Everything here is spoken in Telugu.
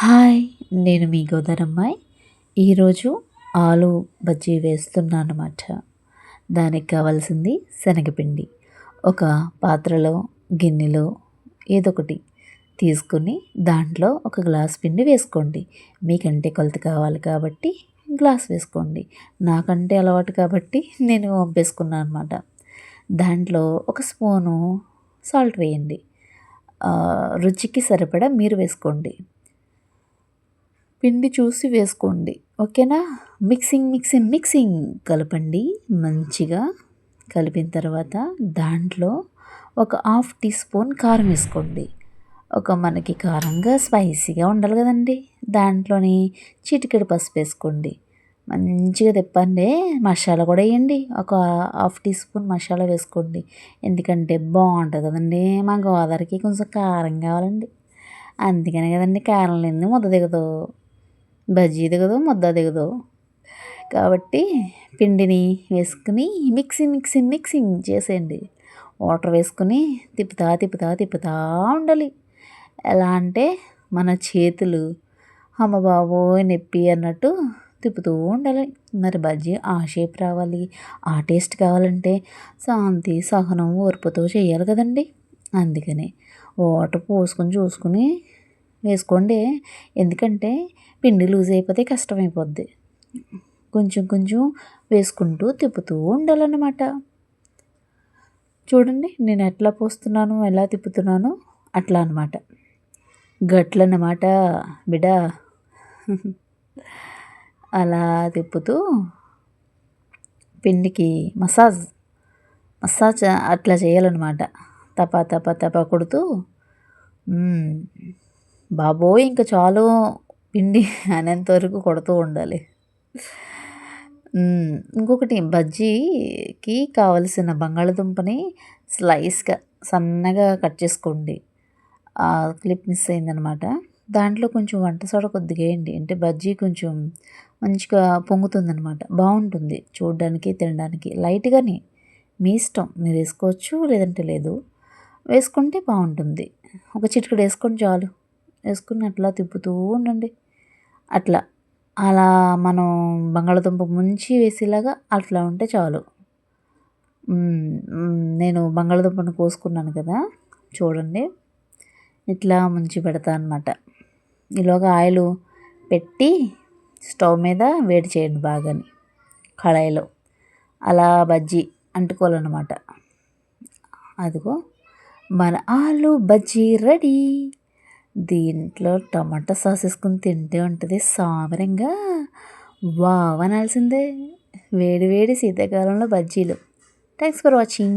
హాయ్ నేను మీ గోదరమ్మాయి. ఈరోజు ఆలు బజ్జీ వేస్తున్నాను అనమాట దానికి కావాల్సింది శనగపిండి. ఒక పాత్రలో గిన్నెలో ఏదో ఒకటి తీసుకుని దాంట్లో ఒక గ్లాస్ పిండి వేసుకోండి. మీకంటే కొలత కావాలి కాబట్టి గ్లాస్ వేసుకోండి. నాకంటే అలవాటు కాబట్టి నేను పంపేసుకున్నాను అనమాట దాంట్లో ఒక స్పూను సాల్ట్ వేయండి. రుచికి సరిపడా మీరు వేసుకోండి. పిండి చూసి వేసుకోండి. ఓకేనా? Mixing mixing mixing. కలపండి మంచిగా. కలిపిన తర్వాత దాంట్లో ఒక హాఫ్ టీ స్పూన్ కారం వేసుకోండి. ఒక మనకి కారంగా స్పైసీగా ఉండాలి కదండి. దాంట్లోని చిటికెడు పసుపు వేసుకోండి. మంచిగా తిప్పండి. మసాలా కూడా వేయండి. ఒక హాఫ్ టీ స్పూన్ మసాలా వేసుకోండి. ఎందుకంటే బాగుంటుంది కదండి. మా గోదావరికి కొంచెం కారం కావాలండి. అందుకనే కదండి కారం లేని ముద్ద దిగదు? బజ్జీ దిగదు ముద్ద దిగదు కాబట్టి పిండిని వేసుకుని మిక్సీ మిక్సీ మిక్సింగ్ చేసేయండి. వాటర్ వేసుకుని తిప్పుతా తిప్పుతా తిప్పుతా ఉండాలి. ఎలా అంటే మన చేతులు అమ్మ బాబోయ్ నొప్పి అన్నట్టు తిప్పుతూ ఉండాలి. మరి బజ్జీ ఆ షేప్ రావాలి. ఆ టేస్ట్ కావాలంటే శాంతి సహనం ఓర్పుతో చేయాలి కదండి. అందుకని వాటర్ పోసుకొని చూసుకుని వేసుకోండి. ఎందుకంటే పిండి లూజ్ అయిపోతే కష్టమైపోద్ది. కొంచెం కొంచెం వేసుకుంటూ తిప్పుతూ ఉండాలన్నమాట. చూడండి నేను ఎట్లా పోస్తున్నాను ఎలా తిప్పుతున్నాను అట్లా అనమాట గట్లన్నమాట బిడ అలా తిప్పుతూ పిండికి మసాజ్ మసాజ్ అట్లా చేయాలన్నమాట. తప తప తప కొడుతూ బాబోయ్ ఇంకా చాలు పిండి అనేంత వరకు కొడుతూ ఉండాలి. ఇంకొకటి బజ్జీకి కావలసిన బంగాళదుంపని స్లైస్గా సన్నగా కట్ చేసుకోండి. క్లిప్ మిస్ అయిందనమాట. దాంట్లో కొంచెం వంట సోడ కొద్దిగా వేయండి. అంటే బజ్జీ కొంచెం మంచిగా పొంగుతుందనమాట. బాగుంటుంది చూడడానికి తినడానికి. లైట్గానే. మీ ఇష్టం. మీరు వేసుకోవచ్చు లేదంటే లేదు. వేసుకుంటే బాగుంటుంది. ఒక చిటికడు వేసుకొని చాలు. వేసుకుని అట్లా తిప్పుతూ ఉండండి. అట్లా అలా మనం బంగాళదుంప ముంచి వేసేలాగా అట్లా ఉంటే చాలు. నేను బంగాళదుంపను కోసుకున్నాను కదా చూడండి. ఇట్లా ముంచి పెడతా అనమాట ఈలోగా ఆయిల్ పెట్టి స్టవ్ మీద వేడి చేయండి బాగాని కళాయిలో. అలా బజ్జీ అంటుకోవాలన్నమాట. అదిగో మన ఆలు బజ్జీ రెడీ. దీంట్లో టమాటా సాస్ వేసుకుని తింటే ఉంటుంది సామరంగా వావ్ అనాల్సిందే. వేడి వేడి శీతాకాలంలో బజ్జీలు. Thanks for watching